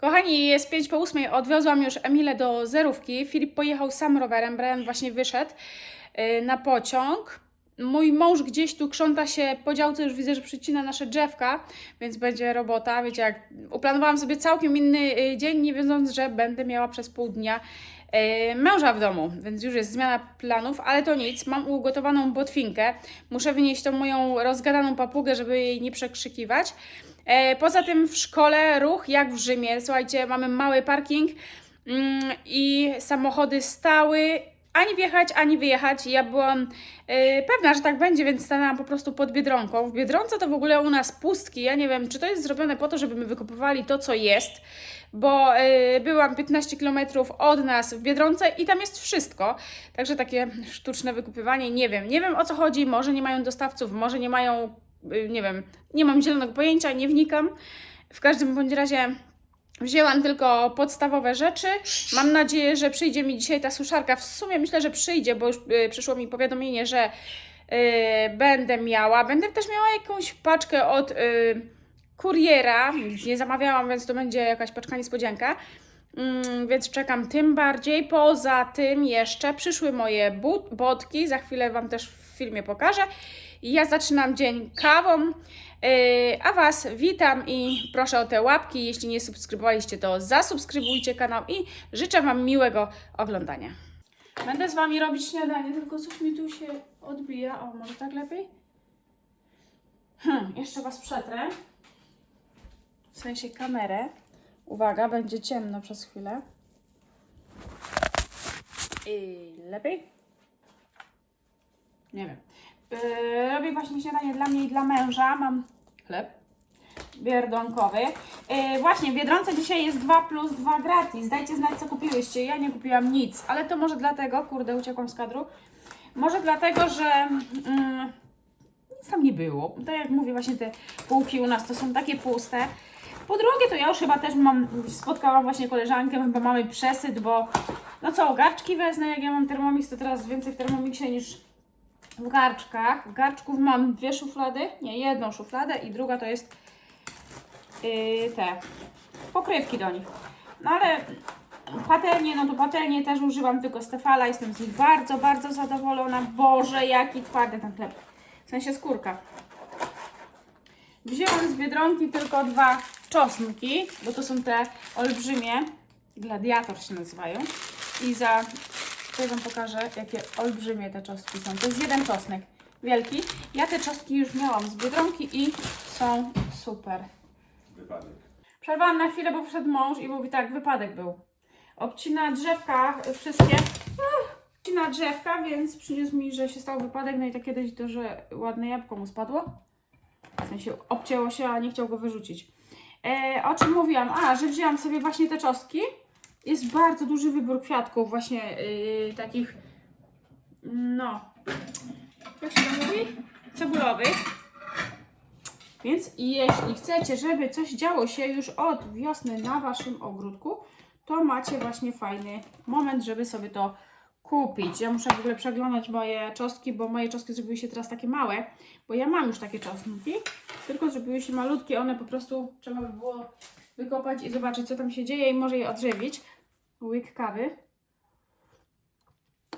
Kochani, jest 5 po 8, odwiozłam już Emilę do zerówki. Filip pojechał sam rowerem, Brian właśnie wyszedł yy, na pociąg. Mój mąż gdzieś tu krząta się po działce, już widzę, że przycina nasze drzewka, więc będzie robota. Wiecie, jak uplanowałam sobie całkiem inny yy, dzień, nie wiedząc, że będę miała przez pół dnia męża w domu, więc już jest zmiana planów, ale to nic. Mam ugotowaną botwinkę. Muszę wynieść tą moją rozgadaną papugę, żeby jej nie przekrzykiwać. E, Poza tym w szkole ruch jak w Rzymie. Słuchajcie, mamy mały parking mm, i samochody stały. Ani wjechać, ani wyjechać. Ja byłam e, pewna, że tak będzie, więc stanęłam po prostu pod Biedronką. W Biedronce to w ogóle u nas pustki. Ja nie wiem, czy to jest zrobione po to, żeby my wykupowali to, co jest, bo e, byłam 15 km od nas w Biedronce i tam jest wszystko. Także takie sztuczne wykupywanie, nie wiem. Nie wiem o co chodzi. Może nie mają dostawców, może nie mają y, nie wiem, nie mam zielonego pojęcia, nie wnikam. W każdym bądź razie wzięłam tylko podstawowe rzeczy. Mam nadzieję, że przyjdzie mi dzisiaj ta suszarka. W sumie myślę, że przyjdzie, bo już y, przyszło mi powiadomienie, że y, będę miała. Będę też miała jakąś paczkę od y, kuriera. Nic nie zamawiałam, więc to będzie jakaś paczka niespodzianka. Mm, więc czekam tym bardziej. Poza tym jeszcze przyszły moje but, botki. Za chwilę Wam też w filmie pokażę. Ja zaczynam dzień kawą, yy, a Was witam i proszę o te łapki. Jeśli nie subskrybowaliście, to zasubskrybujcie kanał i życzę Wam miłego oglądania. Będę z Wami robić śniadanie, tylko coś mi tu się odbija. O, może tak lepiej? Hmm, jeszcze Was przetrę. W sensie kamerę. Uwaga, będzie ciemno przez chwilę. I lepiej? Nie wiem. Yy, robię właśnie śniadanie dla mnie i dla męża. Mam chleb bierdonkowy. Yy, właśnie, w Biedronce dzisiaj jest 2 plus 2 gratis. Dajcie znać, co kupiłyście. Ja nie kupiłam nic, ale to może dlatego, kurde, uciekłam z kadru. Może dlatego, że mm, nic tam nie było. Tak jak mówię, właśnie te półki u nas to są takie puste. Po drugie, to ja już chyba też mam, spotkałam właśnie koleżankę, chyba mamy przesyt, bo no co, garczki wezmę, jak ja mam Thermomix, to teraz więcej w Thermomixie niż w garczkach. W garczków mam dwie szuflady, nie, jedną szufladę i druga to jest yy, te pokrywki do nich. No ale patelnie, no to patelnie też używam tylko Stefala, jestem z nich bardzo, bardzo zadowolona. Boże, jaki twardy ten chleb. W sensie skórka. Wzięłam z Biedronki tylko dwa czosnki, bo to są te olbrzymie, gladiator się nazywają. I za, tutaj Wam pokażę, jakie olbrzymie te czosnki są. To jest jeden czosnek, wielki. Ja te czosnki już miałam z Biedronki i są super. Wypadek. Przerwałam na chwilę, bo wszedł mąż i mówi tak, wypadek był. Obcina drzewka y, wszystkie. Obcina drzewka, więc przyniósł mi, że się stał wypadek. No i tak kiedyś to, że ładne jabłko mu spadło. W sensie obcięło się, a nie chciał go wyrzucić. E, o czym mówiłam? A, że wzięłam sobie właśnie te czosnki. Jest bardzo duży wybór kwiatków, właśnie yy, takich, no, jak się to mówi? Cebulowych. Więc jeśli chcecie, żeby coś działo się już od wiosny na Waszym ogródku, to macie właśnie fajny moment, żeby sobie to kupić. Ja muszę w ogóle przeglądać moje czosnki, bo moje czosnki zrobiły się teraz takie małe, bo ja mam już takie czosnki, tylko zrobiły się malutkie, one po prostu trzeba by było wykopać i zobaczyć, co tam się dzieje i może je odżywić. Łyk kawy.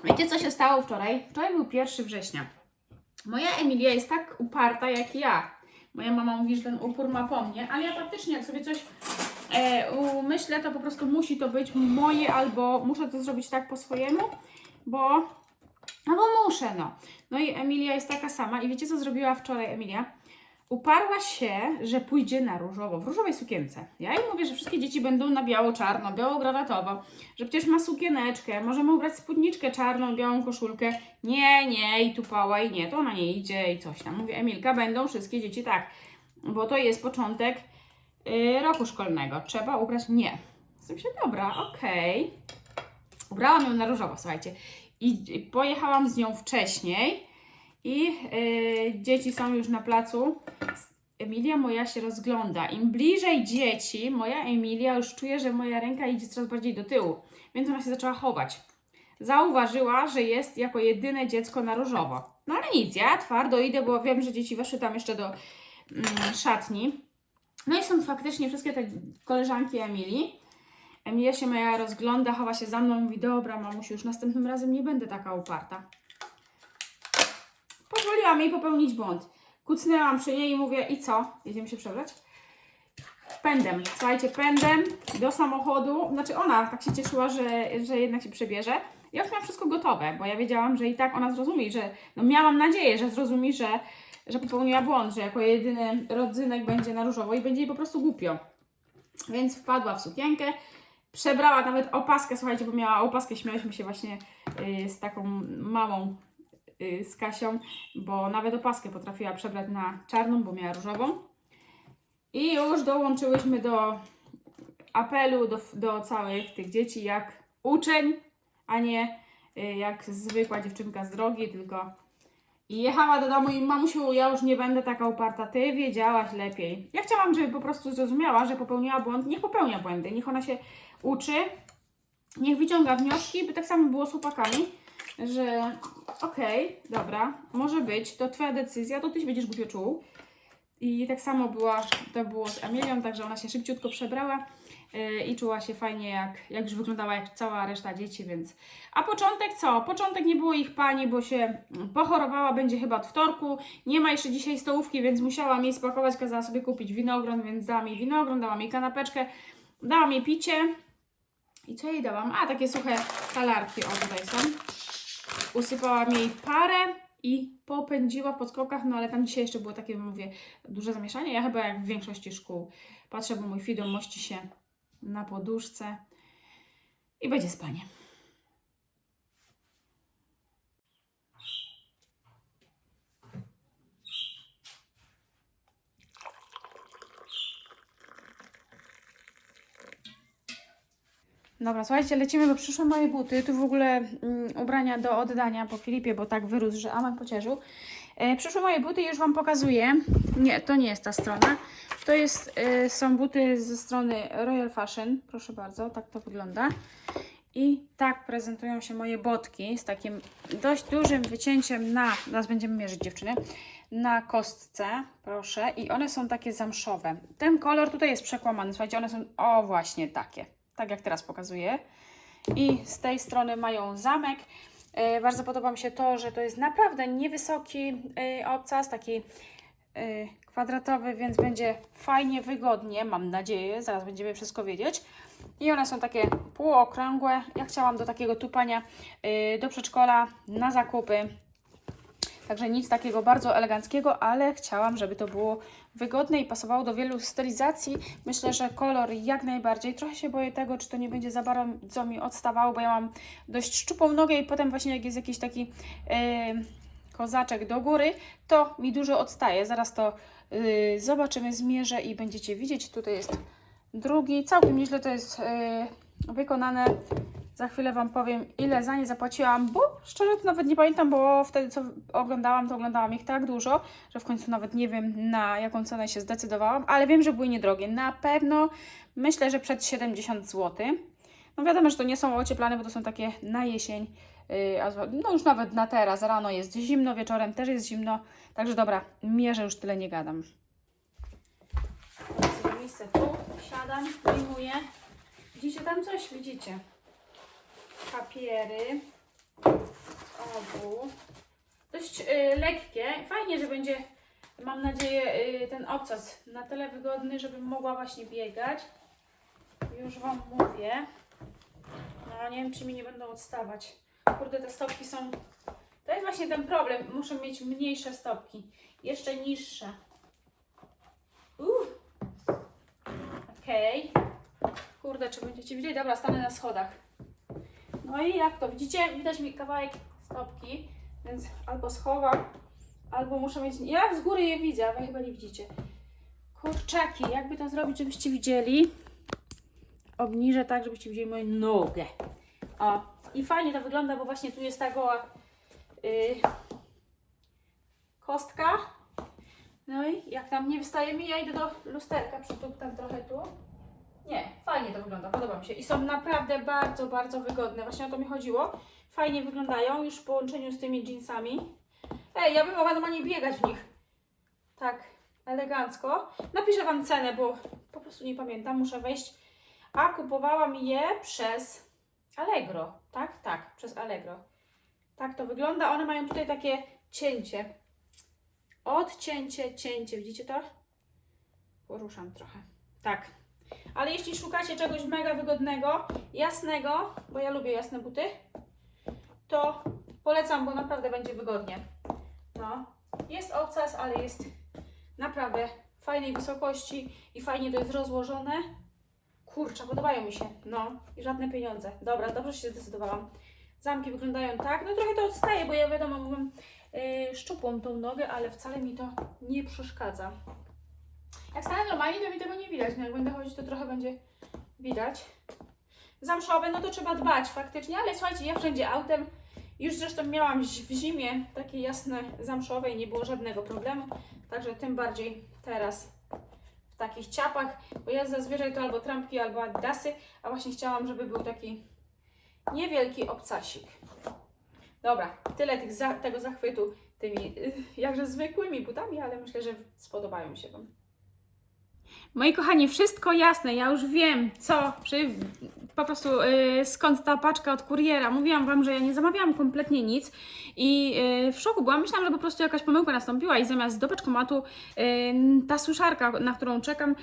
Wiecie, co się stało wczoraj? Wczoraj był 1 września. Moja Emilia jest tak uparta jak ja. Moja mama mówi, że ten upór ma po mnie, ale ja faktycznie jak sobie coś e, umyślę, to po prostu musi to być moje albo muszę to zrobić tak po swojemu, bo no bo muszę, no. No i Emilia jest taka sama i wiecie co zrobiła wczoraj Emilia? Uparła się, że pójdzie na różowo, w różowej sukience. Ja jej mówię, że wszystkie dzieci będą na biało-czarno, biało-granatowo, że przecież ma sukieneczkę, możemy ubrać spódniczkę czarną, białą koszulkę. Nie, nie, i tupała i nie, to ona nie idzie i coś tam. Mówię, Emilka, będą wszystkie dzieci tak, bo to jest początek y, roku szkolnego. Trzeba ubrać, nie. Jestem się, dobra, okej. Ubrałam ją na różowo, słuchajcie. I pojechałam z nią wcześniej i y, dzieci są już na placu. Emilia moja się rozgląda. Im bliżej dzieci, moja Emilia już czuje, że moja ręka idzie coraz bardziej do tyłu, więc ona się zaczęła chować. Zauważyła, że jest jako jedyne dziecko na różowo. No ale nic, ja twardo idę, bo wiem, że dzieci weszły tam jeszcze do mm, szatni. No i są faktycznie wszystkie te koleżanki Emilii. Emilia się moja rozgląda, chowa się za mną, mówi, dobra mamusiu, już następnym razem nie będę taka uparta. Pozwoliłam jej popełnić błąd. Kucnęłam przy niej i mówię, i co? Jedziemy się przebrać? Pędem, słuchajcie, pędem do samochodu. Znaczy ona tak się cieszyła, że, że jednak się przebierze. Ja już miałam wszystko gotowe, bo ja wiedziałam, że i tak ona zrozumie, że no miałam nadzieję, że zrozumie, że, że popełniła błąd, że jako jedyny rodzynek będzie na różowo i będzie jej po prostu głupio. Więc wpadła w sukienkę, przebrała nawet opaskę, słuchajcie, bo miała opaskę, śmialiśmy się właśnie y, z taką mamą y, z Kasią, bo nawet opaskę potrafiła przebrać na czarną, bo miała różową. I już dołączyłyśmy do apelu do, do całych tych dzieci, jak uczeń, a nie y, jak zwykła dziewczynka z drogi, tylko i jechała do domu i mamusiu, ja już nie będę taka uparta, ty wiedziałaś lepiej. Ja chciałam, żeby po prostu zrozumiała, że popełniła błąd, niech popełnia błędy, niech ona się uczy, niech wyciąga wnioski, by tak samo było z chłopakami, że okej, dobra, może być, to twoja decyzja, to ty się będziesz głupio czuł. I tak samo była, to było z Emilią, także ona się szybciutko przebrała yy, i czuła się fajnie, jak, jak już wyglądała jak cała reszta dzieci, więc... A początek co? Początek nie było ich pani, bo się pochorowała, będzie chyba od wtorku, nie ma jeszcze dzisiaj stołówki, więc musiałam jej spakować, kazała sobie kupić winogron, więc dałam jej winogron, dałam jej kanapeczkę, dałam jej picie. I co jej dałam? A, takie suche talarki, o tutaj są. Usypałam jej parę i popędziła w podskokach, no ale tam dzisiaj jeszcze było takie, mówię, duże zamieszanie. Ja chyba jak w większości szkół patrzę, bo mój Fido mości się na poduszce i będzie spanie. Dobra, słuchajcie, lecimy, bo przyszły moje buty. Tu w ogóle mm, ubrania do oddania po Filipie, bo tak wyrósł, że Aman pocieszył. E, przyszły moje buty już Wam pokazuję. Nie, to nie jest ta strona. To jest, e, są buty ze strony Royal Fashion. Proszę bardzo, tak to wygląda. I tak prezentują się moje botki z takim dość dużym wycięciem na, teraz będziemy mierzyć dziewczyny, na kostce, proszę. I one są takie zamszowe. Ten kolor tutaj jest przekłamany, słuchajcie, one są, o właśnie takie, tak jak teraz pokazuję. I z tej strony mają zamek. E, bardzo podoba mi się to, że to jest naprawdę niewysoki e, obcas, taki e, kwadratowy, więc będzie fajnie, wygodnie, mam nadzieję, zaraz będziemy wszystko wiedzieć. I one są takie półokrągłe. Ja chciałam do takiego tupania do przedszkola na zakupy. Także nic takiego bardzo eleganckiego, ale chciałam, żeby to było wygodne i pasowało do wielu stylizacji. Myślę, że kolor jak najbardziej. Trochę się boję tego, czy to nie będzie za bardzo mi odstawało, bo ja mam dość szczupłą nogę i potem właśnie jak jest jakiś taki yy, kozaczek do góry, to mi dużo odstaje. Zaraz to yy, zobaczymy, zmierzę i będziecie widzieć. Tutaj jest drugi. Całkiem nieźle to jest yy, wykonane. Za chwilę Wam powiem, ile za nie zapłaciłam, bo szczerze to nawet nie pamiętam, bo wtedy co oglądałam, to oglądałam ich tak dużo, że w końcu nawet nie wiem na jaką cenę się zdecydowałam, ale wiem, że były niedrogie. Na pewno myślę, że przed 70 zł. No wiadomo, że to nie są ocieplane, bo to są takie na jesień, zwa- no już nawet na teraz, rano jest zimno, wieczorem też jest zimno, także dobra, mierzę, już tyle nie gadam. Miejsce tu, siadam, wyjmuję. Widzicie tam coś? Widzicie? Papiery obu. Dość y, lekkie. Fajnie, że będzie, mam nadzieję, y, ten obcas na tyle wygodny, żebym mogła właśnie biegać. Już Wam mówię. No nie wiem, czy mi nie będą odstawać. Kurde, te stopki są... To jest właśnie ten problem. Muszę mieć mniejsze stopki. Jeszcze niższe. Uff. Okej. Kurde, czy będziecie widzieli? Dobra, stanę na schodach. No i jak to? Widzicie? Widać mi kawałek stopki, więc albo schowam, albo muszę mieć... Ja z góry je widzę, a wy chyba nie widzicie. Kurczaki, jakby to zrobić, żebyście widzieli? Obniżę tak, żebyście widzieli moją nogę. O, i fajnie to wygląda, bo właśnie tu jest ta goła yy, kostka. No i jak tam nie wystaje mi, ja idę do lusterka, przytuptam trochę tu. Nie, fajnie to wygląda, podoba mi się. I są naprawdę bardzo, bardzo wygodne. Właśnie o to mi chodziło. Fajnie wyglądają już w połączeniu z tymi jeansami. Ej, ja bym mogła normalnie biegać w nich. Tak. elegancko. Napiszę Wam cenę, bo po prostu nie pamiętam, muszę wejść. A kupowałam je przez Allegro, tak? Tak, przez Allegro. Tak to wygląda. One mają tutaj takie cięcie. Odcięcie, cięcie. Widzicie to? Poruszam trochę. Tak. Ale jeśli szukacie czegoś mega wygodnego, jasnego, bo ja lubię jasne buty, to polecam, bo naprawdę będzie wygodnie. No. Jest obcas, ale jest naprawdę fajnej wysokości i fajnie to jest rozłożone. Kurczę, podobają mi się. No i żadne pieniądze. Dobra, dobrze się zdecydowałam. Zamki wyglądają tak. No trochę to odstaje, bo ja wiadomo, mam yy, szczupłą tą nogę, ale wcale mi to nie przeszkadza. Jak stanę normalnie, to mi tego nie widać. No jak będę chodzić, to trochę będzie widać. Zamszowe, no to trzeba dbać faktycznie, ale słuchajcie, ja wszędzie autem. Już zresztą miałam w zimie takie jasne zamszowe i nie było żadnego problemu. Także tym bardziej teraz w takich ciapach, bo ja zazwyczaj to albo trampki, albo adidasy, a właśnie chciałam, żeby był taki niewielki obcasik. Dobra, tyle tych za, tego zachwytu tymi jakże zwykłymi butami, ale myślę, że spodobają się Wam. Moi kochani, wszystko jasne, ja już wiem, co, przy, po prostu y, skąd ta paczka od kuriera. Mówiłam Wam, że ja nie zamawiałam kompletnie nic i y, w szoku byłam. Myślałam, że po prostu jakaś pomyłka nastąpiła i zamiast do paczkomatu y, ta suszarka, na którą czekam,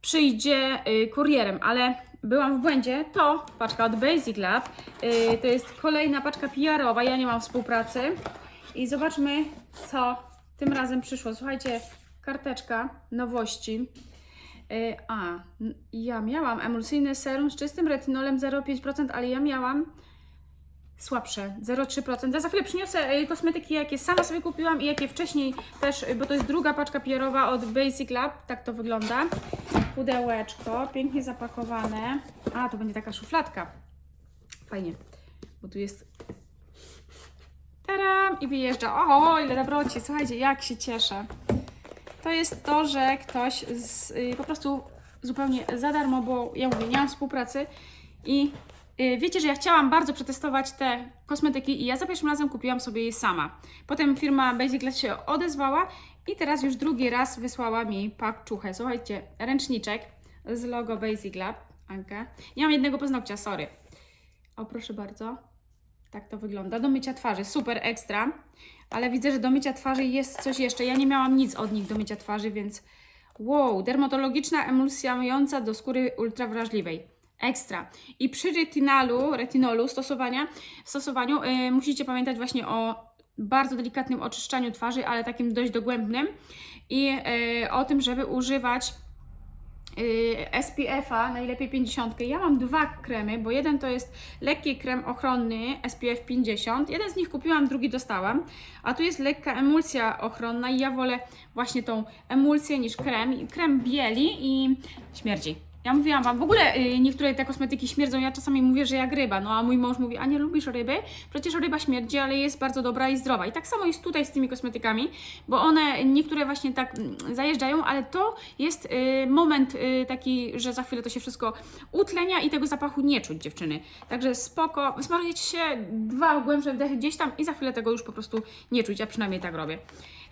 przyjdzie y, kurierem, ale byłam w błędzie. To paczka od Basic Lab, to jest kolejna paczka PR-owa, ja nie mam współpracy i zobaczmy, co tym razem przyszło. Słuchajcie, karteczka nowości. Y, A, ja miałam emulsyjny serum z czystym retinolem 0,5%, ale ja miałam słabsze 0,3%. Ja za chwilę przyniosę y, kosmetyki, jakie sama sobie kupiłam i jakie wcześniej też, y, bo to jest druga paczka pierowa od Basic Lab, tak to wygląda. Pudełeczko, pięknie zapakowane. A, to będzie taka szufladka. Fajnie, bo tu jest Taram! I wyjeżdża. O, ile dobroci. Słuchajcie, jak się cieszę. To jest to, że ktoś z, y, po prostu zupełnie za darmo, bo ja mówię, nie mam współpracy i y, wiecie, że ja chciałam bardzo przetestować te kosmetyki i ja za pierwszym razem kupiłam sobie je sama. Potem firma Basic Lab się odezwała i teraz już drugi raz wysłała mi pakczuchę. Słuchajcie, ręczniczek z logo Basic Lab. Anka. Nie mam jednego paznokcia, sorry. O, proszę bardzo. Tak to wygląda. Do mycia twarzy, super ekstra. Ale widzę, że do mycia twarzy jest coś jeszcze. Ja nie miałam nic od nich do mycia twarzy, więc wow, dermatologiczna emulsja myjąca do skóry ultrawrażliwej. Ekstra. I przy retinalu, retinolu stosowania, stosowaniu y, musicie pamiętać właśnie o bardzo delikatnym oczyszczaniu twarzy, ale takim dość dogłębnym i y, o tym, żeby używać SPF-a, najlepiej 50. Ja mam dwa kremy, bo jeden to jest lekki krem ochronny SPF 50. Jeden z nich kupiłam, drugi dostałam. A tu jest lekka emulsja ochronna i ja wolę właśnie tą emulsję niż krem. Krem bieli i śmierdzi. Ja mówiłam Wam, w ogóle y, niektóre te kosmetyki śmierdzą, ja czasami mówię, że jak ryba, no a mój mąż mówi, a nie lubisz ryby? Przecież ryba śmierdzi, ale jest bardzo dobra i zdrowa. I tak samo jest tutaj z tymi kosmetykami, bo one niektóre właśnie tak mm, zajeżdżają, ale to jest y, moment y, taki, że za chwilę to się wszystko utlenia i tego zapachu nie czuć dziewczyny. Także spoko, smarujecie się dwa głębsze wdechy gdzieś tam i za chwilę tego już po prostu nie czuć, ja przynajmniej tak robię.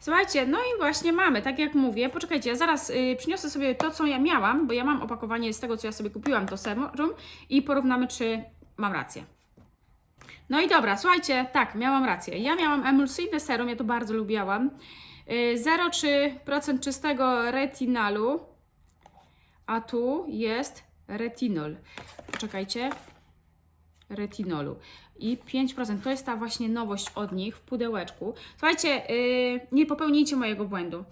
Słuchajcie, no i właśnie mamy, tak jak mówię, poczekajcie, ja zaraz y, przyniosę sobie to, co ja miałam, bo ja mam opakowanie z tego, co ja sobie kupiłam, to serum i porównamy, czy mam rację. No i dobra, słuchajcie, tak, miałam rację. Ja miałam emulsyjne serum, ja to bardzo lubiałam. Y, 0,3% czystego retinalu, a tu jest retinol. Poczekajcie, retinolu. I 5% to jest ta właśnie nowość od nich w pudełeczku. Słuchajcie, yy, nie popełnijcie mojego błędu.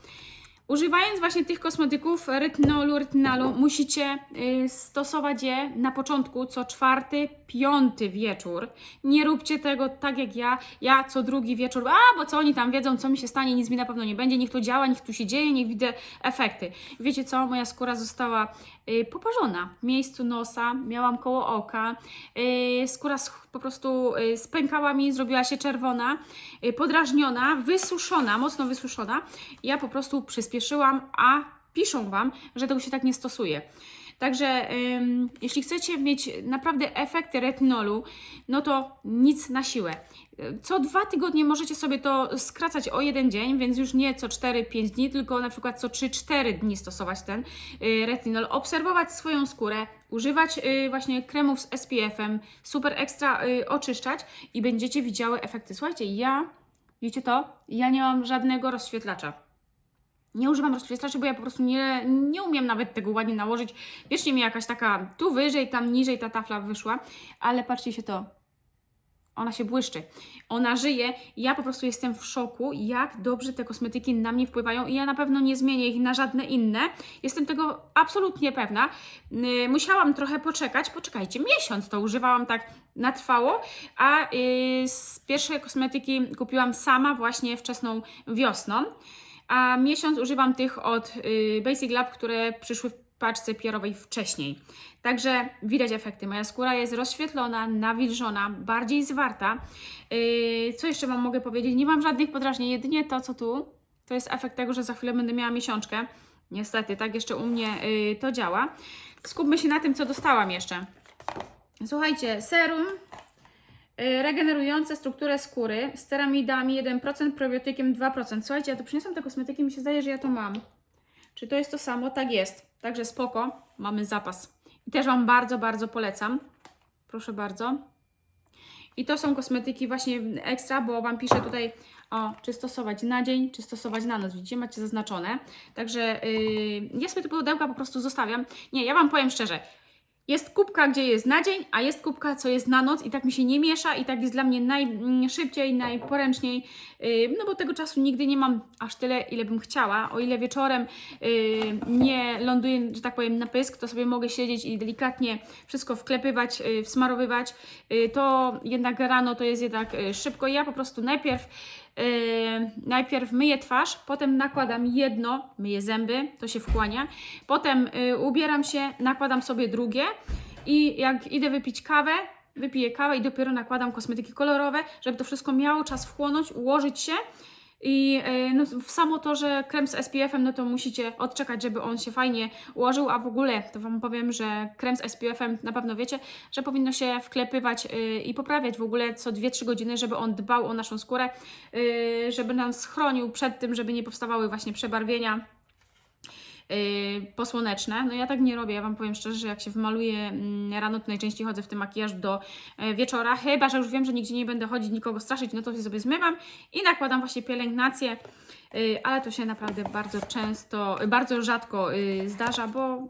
Używając właśnie tych kosmetyków retinolu, retinalu, musicie yy, stosować je na początku co czwarty, piąty wieczór. Nie róbcie tego tak jak ja. Ja co drugi wieczór, a bo co oni tam wiedzą, co mi się stanie, nic mi na pewno nie będzie, niech to działa, niech tu się dzieje, niech widzę efekty. Wiecie co, moja skóra została yy, poparzona w miejscu nosa, miałam koło oka, yy, skóra po prostu spękała mi, zrobiła się czerwona, podrażniona, wysuszona, mocno wysuszona. Ja po prostu przyspieszyłam, a piszą Wam, że tego się tak nie stosuje. Także ym, jeśli chcecie mieć naprawdę efekty retinolu, no to nic na siłę. Co dwa tygodnie możecie sobie to skracać o jeden dzień, więc już nie co 4-5 dni, tylko na przykład co 3-4 dni stosować ten y, retinol, obserwować swoją skórę, używać y, właśnie kremów z SPF-em, super ekstra y, oczyszczać i będziecie widziały efekty. Słuchajcie, ja, wiecie to, ja nie mam żadnego rozświetlacza. Nie używam rozświetlaczy, bo ja po prostu nie, nie umiem nawet tego ładnie nałożyć. Wierzcie mi, jakaś taka tu wyżej, tam niżej ta tafla wyszła, ale patrzcie się to. Ona się błyszczy. Ona żyje. Ja po prostu jestem w szoku, jak dobrze te kosmetyki na mnie wpływają i ja na pewno nie zmienię ich na żadne inne. Jestem tego absolutnie pewna. Yy, musiałam trochę poczekać. Poczekajcie, miesiąc to używałam tak na trwało, a yy, pierwsze kosmetyki kupiłam sama właśnie wczesną wiosną a miesiąc używam tych od y, Basic Lab, które przyszły w paczce pierowej wcześniej. Także widać efekty. Moja skóra jest rozświetlona, nawilżona, bardziej zwarta. Y, co jeszcze Wam mogę powiedzieć? Nie mam żadnych podrażnień, jedynie to, co tu, to jest efekt tego, że za chwilę będę miała miesiączkę. Niestety, tak jeszcze u mnie y, to działa. Skupmy się na tym, co dostałam jeszcze. Słuchajcie, serum regenerujące strukturę skóry z ceramidami 1%, probiotykiem 2%. Słuchajcie, ja tu przyniosłam te kosmetyki, mi się zdaje, że ja to mam. Czy to jest to samo? Tak jest. Także spoko, mamy zapas. I też Wam bardzo, bardzo polecam. Proszę bardzo. I to są kosmetyki właśnie ekstra, bo Wam piszę tutaj o, czy stosować na dzień, czy stosować na noc. Widzicie, macie zaznaczone. Także yy, ja sobie te pudełka po prostu zostawiam. Nie, ja Wam powiem szczerze, jest kubka, gdzie jest na dzień, a jest kubka, co jest na noc i tak mi się nie miesza i tak jest dla mnie najszybciej, najporęczniej, yy, no bo tego czasu nigdy nie mam aż tyle, ile bym chciała. O ile wieczorem yy, nie ląduję, że tak powiem, na pysk, to sobie mogę siedzieć i delikatnie wszystko wklepywać, yy, wsmarowywać, to jednak rano to jest jednak szybko ja po prostu najpierw najpierw myję twarz, potem nakładam jedno, myję zęby, to się wchłania, potem yy, ubieram się, nakładam sobie drugie i jak idę wypić kawę, wypiję kawę i dopiero nakładam kosmetyki kolorowe, żeby to wszystko miało czas wchłonąć, ułożyć się. I yy, no, samo to, że krem z SPF-em, no to musicie odczekać, żeby on się fajnie ułożył, a w ogóle to Wam powiem, że krem z SPF-em na pewno wiecie, że powinno się wklepywać yy, i poprawiać w ogóle co 2-3 godziny, żeby on dbał o naszą skórę, yy, żeby nas chronił przed tym, żeby nie powstawały właśnie przebarwienia posłoneczne. No ja tak nie robię, ja Wam powiem szczerze, że jak się wymaluję mm, rano, to najczęściej chodzę w tym makijaż do e, wieczora, chyba, że już wiem, że nigdzie nie będę chodzić, nikogo straszyć, no to się sobie zmywam i nakładam właśnie pielęgnację, ale to się naprawdę bardzo często, bardzo rzadko yy, zdarza, bo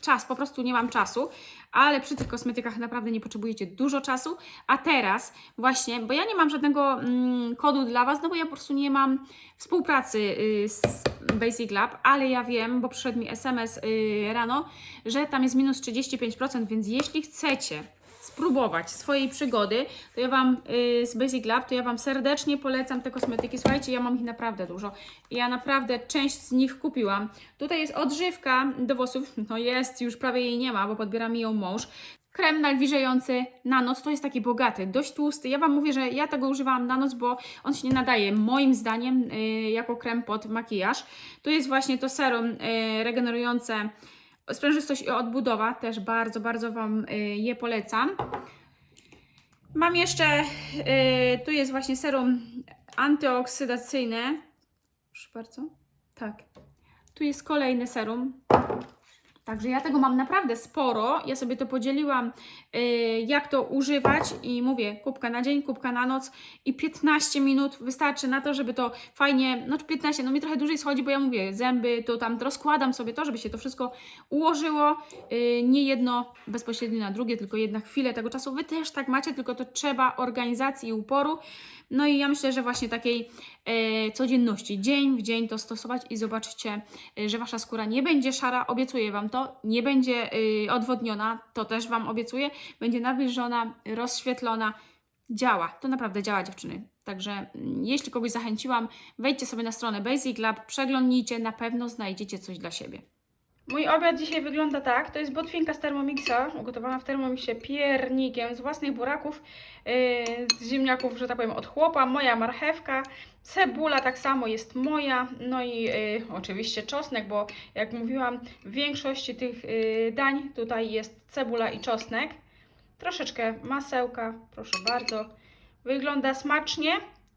czas, po prostu nie mam czasu, ale przy tych kosmetykach naprawdę nie potrzebujecie dużo czasu, a teraz właśnie, bo ja nie mam żadnego mm, kodu dla Was, no bo ja po prostu nie mam współpracy y, z Basic Lab, ale ja wiem, bo przyszedł mi SMS y, rano, że tam jest minus 35%, więc jeśli chcecie spróbować swojej przygody, to ja Wam y, z Basic Lab, to ja Wam serdecznie polecam te kosmetyki. Słuchajcie, ja mam ich naprawdę dużo. Ja naprawdę część z nich kupiłam. Tutaj jest odżywka do włosów, no jest, już prawie jej nie ma, bo podbiera mi ją mąż. Krem nawilżający na noc to jest taki bogaty, dość tłusty. Ja Wam mówię, że ja tego używałam na noc, bo on się nie nadaje moim zdaniem y, jako krem pod makijaż. Tu jest właśnie to serum y, regenerujące sprężystość i odbudowa. Też bardzo, bardzo Wam y, je polecam. Mam jeszcze, y, tu jest właśnie serum antyoksydacyjne. Proszę bardzo. Tak. Tu jest kolejny serum. Także ja tego mam naprawdę sporo. Ja sobie to podzieliłam, yy, jak to używać i mówię, kubka na dzień, kubka na noc i 15 minut wystarczy na to, żeby to fajnie, no 15, no mi trochę dłużej schodzi, bo ja mówię, zęby, to tam rozkładam sobie to, żeby się to wszystko ułożyło. Yy, nie jedno bezpośrednio na drugie, tylko jedna chwilę tego czasu. Wy też tak macie, tylko to trzeba organizacji i uporu. No i ja myślę, że właśnie takiej codzienności, dzień w dzień to stosować i zobaczycie, e, że Wasza skóra nie będzie szara, obiecuję Wam to, nie będzie e, odwodniona, to też Wam obiecuję, będzie nawilżona, rozświetlona, działa, to naprawdę działa dziewczyny. Także mm, jeśli kogoś zachęciłam, wejdźcie sobie na stronę Basic Lab, przeglądnijcie, na pewno znajdziecie coś dla siebie. Mój obiad dzisiaj wygląda tak. To jest botwinka z Thermomixa, ugotowana w Thermomixie piernikiem z własnych buraków, yy, z ziemniaków, że tak powiem, od chłopa. Moja marchewka, cebula tak samo jest moja. No i yy, oczywiście czosnek, bo jak mówiłam, w większości tych yy, dań tutaj jest cebula i czosnek. Troszeczkę masełka, proszę bardzo. Wygląda smacznie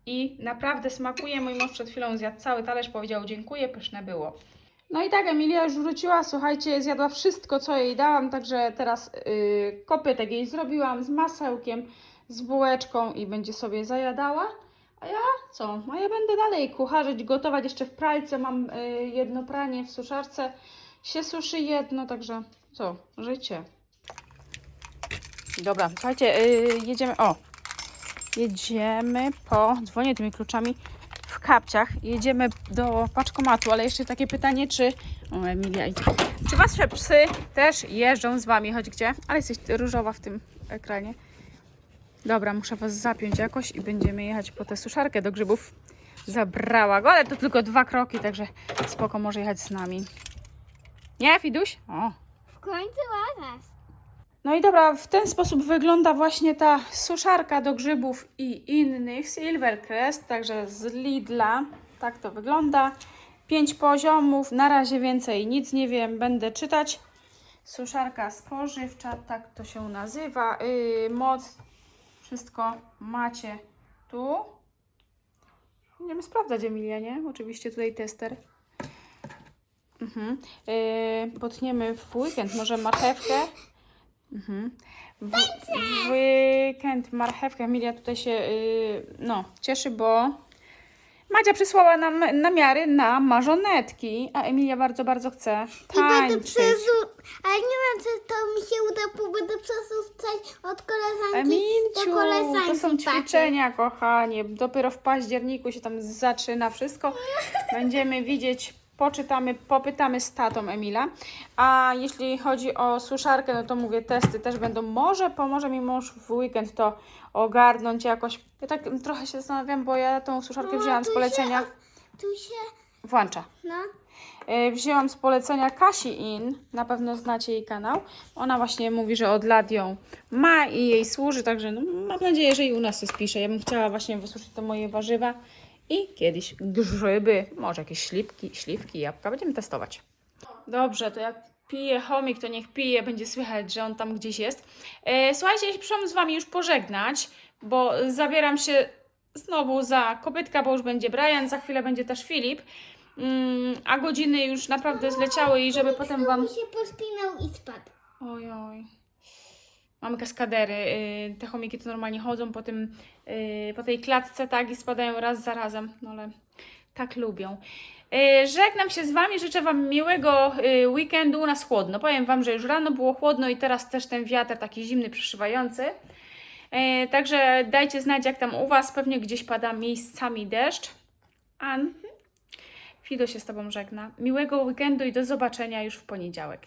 i naprawdę smakuje. Mój mąż przed chwilą zjadł cały talerz, powiedział dziękuję, pyszne było. No i tak, Emilia już wróciła, słuchajcie, zjadła wszystko, co jej dałam, także teraz yy, kopytek jej zrobiłam z masełkiem, z bułeczką i będzie sobie zajadała. A ja co? A ja będę dalej kucharzyć, gotować jeszcze w pralce. Mam yy, jedno pranie w suszarce, się suszy jedno, także co? Życie. Dobra, słuchajcie, yy, jedziemy. O, jedziemy po. Dzwonię tymi kluczami kapciach. Jedziemy do paczkomatu, ale jeszcze takie pytanie, czy. O, Emilia idzie. Czy wasze psy też jeżdżą z wami? Chodź gdzie? Ale jesteś różowa w tym ekranie. Dobra, muszę was zapiąć jakoś i będziemy jechać po tę suszarkę do grzybów. Zabrała go, ale to tylko dwa kroki, także spoko może jechać z nami. Nie, Fiduś? O, W końcu łazasz. No i dobra, w ten sposób wygląda właśnie ta suszarka do grzybów i innych Silvercrest, także z Lidla. Tak to wygląda. Pięć poziomów, na razie więcej nic nie wiem, będę czytać. Suszarka spożywcza, tak to się nazywa. Yy, moc, wszystko macie tu. Będziemy sprawdzać, Emilia, nie? Oczywiście tutaj tester. Mhm. Yy, potniemy w weekend może marchewkę. Mhm. W, w weekend marchewkę Emilia tutaj się yy, no, cieszy, bo Madzia przysłała nam namiary na marzonetki, a Emilia bardzo, bardzo chce I będę tańczyć. przesu... Ale nie wiem, czy to mi się uda, bo będę przesuwać od koleżanki do koleżanki. to są takiej. ćwiczenia, kochanie. Dopiero w październiku się tam zaczyna wszystko. Będziemy widzieć, poczytamy, popytamy z tatą Emila. A jeśli chodzi o suszarkę, no to mówię, testy też będą. Może pomoże mi mąż w weekend to ogarnąć jakoś. Ja tak trochę się zastanawiam, bo ja tą suszarkę No, wzięłam z polecenia. Się, tu się, Włącza. no. E, Wzięłam z polecenia Kasi In, na pewno znacie jej kanał. Ona właśnie mówi, że od lat ją ma i jej służy, także no, mam nadzieję, że i u nas się spisze. Ja bym chciała właśnie wysuszyć te moje warzywa i kiedyś grzyby, może jakieś śliwki, śliwki, jabłka. Będziemy testować. Dobrze, to jak pije chomik, to niech pije, będzie słychać, że on tam gdzieś jest. E, słuchajcie, ja się przyszłam z Wami już pożegnać, bo zabieram się znowu za kopytka, bo już będzie Brian, za chwilę będzie też Filip. Mm, a godziny już naprawdę zleciały i żeby potem Wam... Mi się pospinał i spadł. Oj, oj. Mamy kaskadery. y, Te chomiki to normalnie chodzą po, tym, y, po tej klatce, tak, i spadają raz za razem. No ale tak lubią. Y, Żegnam się z Wami, życzę Wam miłego weekendu. U nas chłodno. Powiem Wam, że już rano było chłodno i teraz też ten wiatr taki zimny, przeszywający. Także dajcie znać, jak tam u Was. Pewnie gdzieś pada miejscami deszcz. A Fido się z Tobą żegna. Miłego weekendu i do zobaczenia już w poniedziałek.